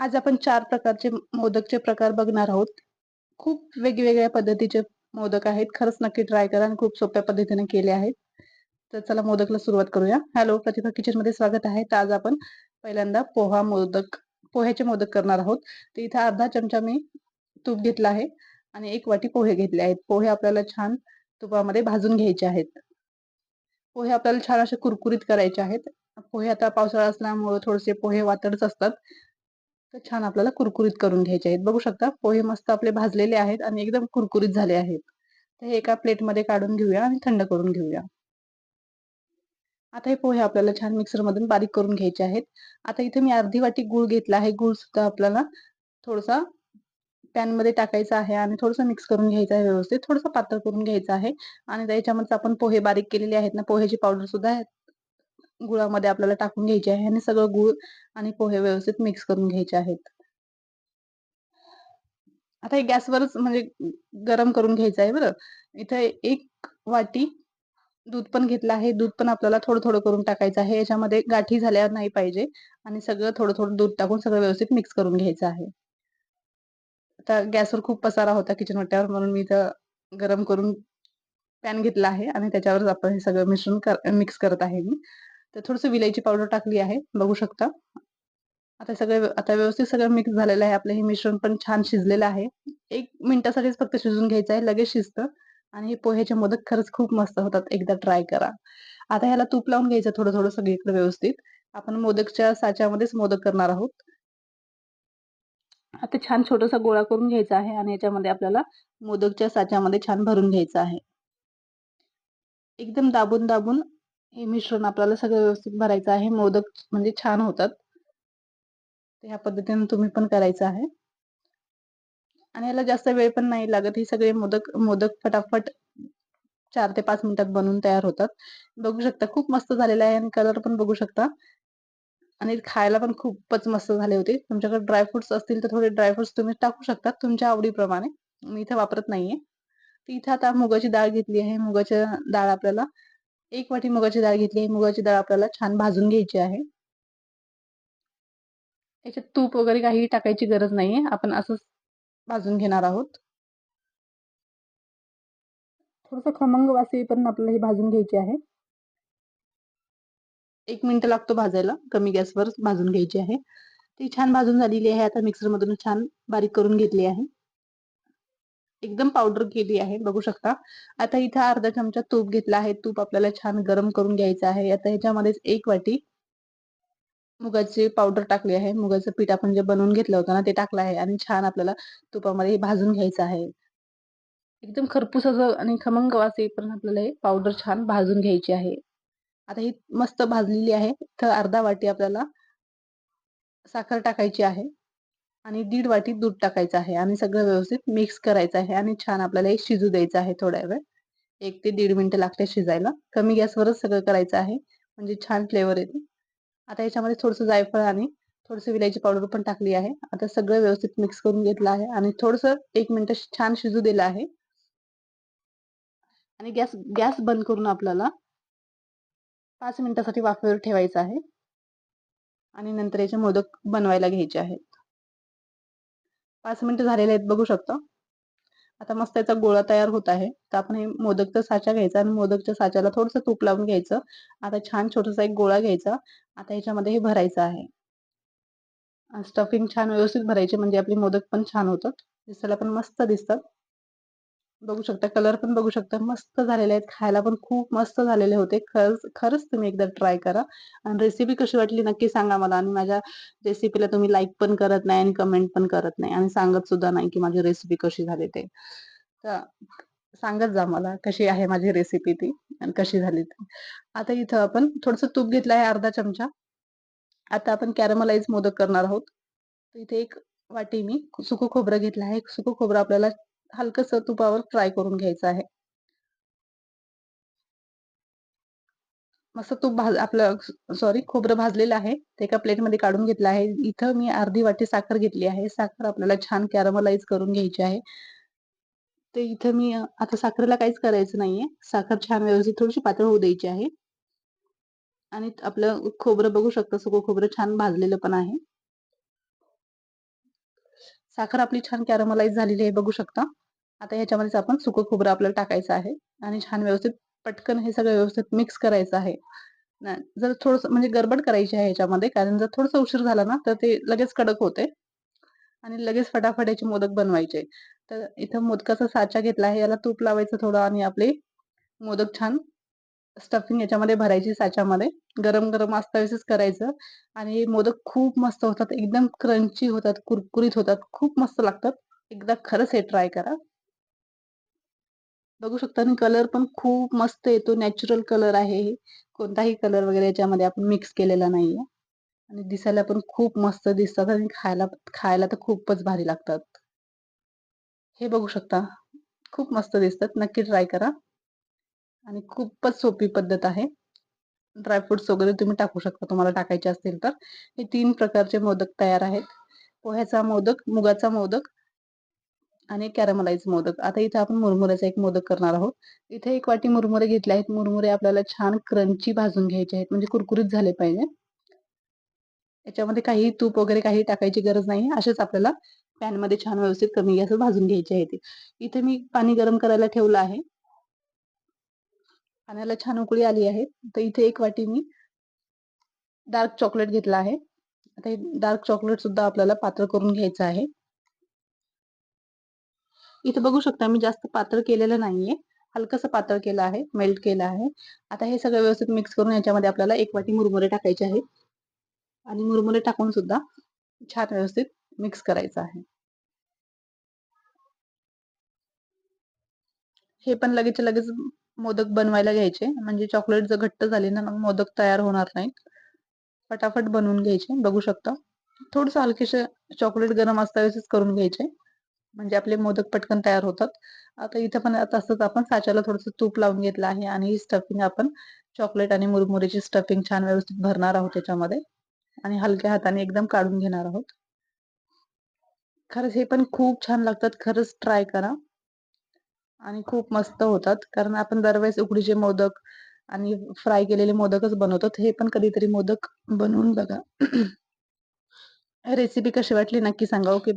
आज आपण चार प्रकारचे मोदकचे प्रकार बघणार आहोत. खूप वेगवेगळ्या पद्धतीचे मोदक आहेत. खरंच नक्की ट्राय करा आणि खूप सोप्या पद्धतीने केले आहेत. तर चला मोदकला सुरुवात करूया. हॅलो प्रतिभा किचनमध्ये स्वागत आहे. तर आज आपण पहिल्यांदा पोहा मोदक पोह्याचे मोदक करणार आहोत. तर इथे अर्धा चमचा मी तूप घेतला आहे आणि एक वाटी पोहे घेतले आहेत. पोहे आपल्याला छान तुपामध्ये भाजून घ्यायचे आहेत. पोहे आपल्याला छान असे कुरकुरीत करायचे आहेत. पोहे आता पावसाळा असल्यामुळे थोडेसे पोहे वातडच असतात. तर छान आपल्याला कुरकुरीत करून घ्यायचे आहेत. बघू शकता पोहे मस्त आपले भाजलेले आहेत आणि एकदम कुरकुरीत झाले आहेत. तर हे एका प्लेटमध्ये काढून घेऊया आणि थंड करून घेऊया. आता हे पोहे आपल्याला छान मिक्सर मधून बारीक करून घ्यायचे आहेत. आता इथे मी अर्धी वाटी गूळ घेतला आहे. गूळ सुद्धा आपल्याला थोडासा पॅनमध्ये टाकायचा आहे आणि थोडंसं मिक्स करून घ्यायचं आहे व्यवस्थित थोडंसं पातळ करून घ्यायचं आहे आणि त्याच्यामध्ये आपण पोहे बारीक केलेले आहेत ना पोह्याची पावडर सुद्धा गुळामध्ये आपल्याला टाकून घ्यायचे आहे आणि सगळं गुळ आणि पोहे व्यवस्थित मिक्स करून घ्यायचे आहेत. आता हे गॅसवरच म्हणजे गरम करून घ्यायचं आहे बरं. इथे एक वाटी दूध पण घेतलं आहे. दूध पण आपल्याला थोडं थोडं करून टाकायचं आहे. याच्यामध्ये गाठी झाल्या नाही पाहिजे आणि सगळं थोडं थोडं दूध टाकून सगळं व्यवस्थित मिक्स करून घ्यायचं आहे. आता गॅसवर खूप पसारा होता किचन वाट्यावर म्हणून मी इथं गरम करून पॅन घेतला आहे आणि त्याच्यावर आपण हे सगळं मिश्रण मिक्स करत आहे मी. तर थोडस विलायची पावडर टाकली आहे बघू शकता. आता सगळं आता व्यवस्थित सगळं मिक्स झालेलं आहे. आपलं हे मिश्रण पण छान शिजलेलं आहे. एक मिनिटासाठीच फक्त शिजून घ्यायचं आहे लगेच शिजतं. आणि हे पोह्याचे मोदक खरंच खूप मस्त होतात. एकदा ट्राय करा. आता ह्याला तूप लावून घ्यायचं थोडं थोडं सगळीकडे व्यवस्थित. आपण मोदकच्या साच्यामध्येच मोदक करणार आहोत. आता छान छोटासा गोळा करून घ्यायचा आहे आणि याच्यामध्ये आपल्याला मोदकच्या साच्यामध्ये छान भरून घ्यायचं आहे. एकदम दाबून दाबून हे मिश्रण आपल्याला सगळं व्यवस्थित भरायचं आहे. मोदक म्हणजे छान होतात. ह्या पद्धतीने तुम्ही पण करायचं आहे. आणि याला जास्त वेळ पण नाही लागत. हे सगळे मोदक मोदक फटाफट चार ते पाच मिनिटात बनवून तयार होतात. बघू शकता खूप मस्त झालेला आहे आणि कलर पण बघू शकता. आणि खायला पण खूपच मस्त झाले होते. तुमच्याकडे ड्रायफ्रुट्स असतील तर थोडे ड्रायफ्रुट्स तुम्ही टाकू शकता. तुमच्या आवडीप्रमाणे. मी इथे वापरत नाहीये. इथे आता मुगाची डाळ घेतली आहे. मुगाच्या डाळ आपल्याला एक वाटी मुगाची डाळ घेतली मुगाची डाळ आपल्याला छान भाजून घ्यायची आहे. याच्यात तूप वगैरे काही टाकायची गरज नाहीये. आपण असंच भाजून घेणार आहोत. थोडस खमंग वास पण आपल्याला हे भाजून घ्यायची आहे. एक मिनिट लागतो भाजायला. कमी गॅसवर भाजून घ्यायची आहे. ती छान भाजून झालेली आहे. आता मिक्सर मधून छान बारीक करून घेतली आहे. एकदम पावडर केली आहे बघू शकता. आता इथे अर्धा चमचा तूप घेतला आहे. तूप आपल्याला छान गरम करून घ्यायचं आहे. आता ह्याच्यामध्येच एक वाटी मुगाची पावडर टाकली आहे. मुगाचं पीठ आपण जे बनवून घेतलं होतं ना ते टाकलं आहे आणि छान आपल्याला तुपामध्ये भाजून घ्यायचं आहे. एकदम खरपूस असं आणि खमंग वास येईपर्यंत आपल्याला हे पावडर छान भाजून घ्यायची आहे. आता ही मस्त भाजलेली आहे. तर अर्धा वाटी आपल्याला साखर टाकायची आहे. आणि दीड वाटी दूध टाकायचं आहे. आणि सगळं व्यवस्थित मिक्स करायचं आहे आणि छान आपल्याला एक शिजू द्यायचं आहे थोड्या वेळ. एक ते दीड मिनिटं लागते शिजायला. कमी गॅसवरच सगळं करायचं आहे. म्हणजे छान फ्लेवर येते. आता याच्यामध्ये थोडस जायफळ आणि थोडस विलायची पावडर पण टाकली आहे. आता सगळं व्यवस्थित मिक्स करून घेतलं आहे. आणि थोडस एक मिनिट छान शिजू दिलं आहे. आणि गॅस गॅस बंद करून आपल्याला पाच मिनिटासाठी वाफेवर ठेवायचं आहे. आणि नंतर याचे मोदक बनवायला घ्यायचे आहेत. पाच मिनिटं झालेले आहेत बघू शकता. आता मस्त याचा गोळा तयार होत आहे. तर आपण हे मोदकचा साचा घ्यायचा आणि मोदकच्या साच्याला थोडंसं तूप लावून घ्यायचं. आता छान छोटासा एक गोळा घ्यायचा. आता ह्याच्यामध्ये हे भरायचं आहे. स्टफिंग छान व्यवस्थित भरायचे म्हणजे आपले मोदक पण छान होतात. दिसायला पण मस्त दिसतात. बघू शकता कलर पण बघू शकता. मस्त झालेले आहेत. खायला पण खूप मस्त झालेले होते. खरंच खरंच तुम्ही एकदा ट्राय करा. आणि रेसिपी कशी वाटली नक्की सांगा मला. आणि माझ्या रेसिपीला तुम्ही लाईक पण करत नाही आणि कमेंट पण करत नाही. आणि सांगत सुद्धा नाही की माझी रेसिपी कशी झाली ते. तर सांगत जा मला कशी आहे माझी रेसिपी ती आणि कशी झाली ती. आता इथं आपण थोडस तूप घेतलं आहे अर्धा चमचा. आता आपण कॅरमलाइज मोदक करणार आहोत. इथे एक वाटी मी सुकं खोबरं घेतलं आहे. सुकं खोबरं आपल्याला हलकस तुपावर फ्राय करून घ्यायचं आहे. मस्त तूप भाज आपलं सॉरी खोबरं भाजलेलं आहे. ते एका प्लेटमध्ये काढून घेतलं आहे. इथं मी अर्धी वाटी साखर घेतली आहे. साखर आपल्याला छान कॅरमलाइज करून घ्यायची आहे. ते इथं मी आता साखरेला काहीच करायचं नाहीये. साखर छान व्यवस्थित थोडीशी पातळ होऊ द्यायची आहे. आणि आपलं खोबरं बघू शकता सगळं खोबरं छान भाजलेलं पण आहे. साखर आपली छान कॅरमलाइज झालेली आहे बघू शकता. आता ह्याच्यामध्येच आपण सुकं खोबरं आपल्याला टाकायचं आहे आणि छान व्यवस्थित पटकन हे सगळं व्यवस्थित मिक्स करायचं आहे. जर थोडस म्हणजे गडबड करायची आहे ह्याच्यामध्ये कारण जर थोडस उशीर झाला ना तर ते लगेच कडक होते आणि लगेच फटाफट याचे मोदक बनवायचे. तर इथं मोदकाचा साचा घेतला आहे याला तूप लावायचं थोडं आणि आपले मोदक छान स्टफिंग याच्यामध्ये भरायची साच्यामध्ये. गरम गरम असता वेळेसच करायचं. आणि मोदक खूप मस्त होतात. एकदम क्रंची होतात कुरकुरीत होतात. खूप मस्त लागतात. एकदा खरंच हे ट्राय करा. बघू शकता आणि कलर पण खूप मस्त येतो. नॅचरल कलर आहे कोणताही कलर वगैरे याच्यामध्ये आपण मिक्स केलेला नाहीये. आणि दिसायला पण खूप मस्त दिसतात आणि खायला खायला तर खूपच भारी लागतात. हे बघू शकता. खूप मस्त दिसतात. नक्की ट्राय करा. आणि खूपच सोपी पद्धत आहे. ड्रायफ्रुट्स वगैरे तुम्ही टाकू शकता तुम्हाला टाकायचे असतील तर. हे तीन प्रकारचे मोदक तयार आहेत. पोह्याचा मोदक मुगाचा मोदक आणि कॅरमलाइज मोदक. आता इथे आपण मुरमुऱ्याचा एक मोदक करणार आहोत. इथे एक वाटी मुरमुरे घेतले आहेत. मुरमुरे आपल्याला छान क्रंची भाजून घ्यायचे आहेत. म्हणजे कुरकुरीत झाले पाहिजे. याच्यामध्ये काही तूप वगैरे काही टाकायची गरज नाही. असेच आपल्याला पॅनमध्ये छान व्यवस्थित कमी गॅस भाजून घ्यायचे आहे इथे मी पाणी गरम करायला ठेवलं आहे. पाण्याला छान उकळी आली आहे. तर इथे एक वाटी मी डार्क चॉकलेट घेतला आहे. आता हे डार्क चॉकलेट सुद्धा आपल्याला पातळ करून घ्यायचं आहे. इथे बघू शकता मी जास्त पातळ केलेलं नाहीये. हलकस पातळ केलं आहे मेल्ट केलं आहे. आता हे सगळं व्यवस्थित मिक्स करून याच्यामध्ये आपल्याला एक वाटी मुरमुरे टाकायचे आहेत. आणि मुरमुरे टाकून सुद्धा छान व्यवस्थित मिक्स करायचं आहे. हे पण लगेच लगेच मोदक बनवायला घ्यायचे. म्हणजे चॉकलेट जर घट्ट झाले ना मग मोदक तयार होणार नाहीत. फटाफट बनवून घ्यायचे बघू शकता. थोडस हलकेसे चॉकलेट गरम असतावेच करून घ्यायचे. म्हणजे आपले मोदक पटकन तयार होतात. आता इथं पण तसंच आपण साच्याला थोडस तूप लावून घेतलं आहे आणि ही स्टफिंग आपण चॉकलेट आणि मुरमुरीची स्टफिंग छान व्यवस्थित भरणार आहोत त्याच्यामध्ये. आणि हलक्या हाताने एकदम काढून घेणार आहोत. खरंच हे पण खूप छान लागतात. खरंच ट्राय करा. आणि खूप मस्त होतात. कारण आपण दरवेळेस उकडीचे मोदक आणि फ्राय केलेले मोदकच बनवतो. हे पण कधीतरी मोदक बनवून बघा. रेसिपी कशी वाटली नक्की सांगा ओके?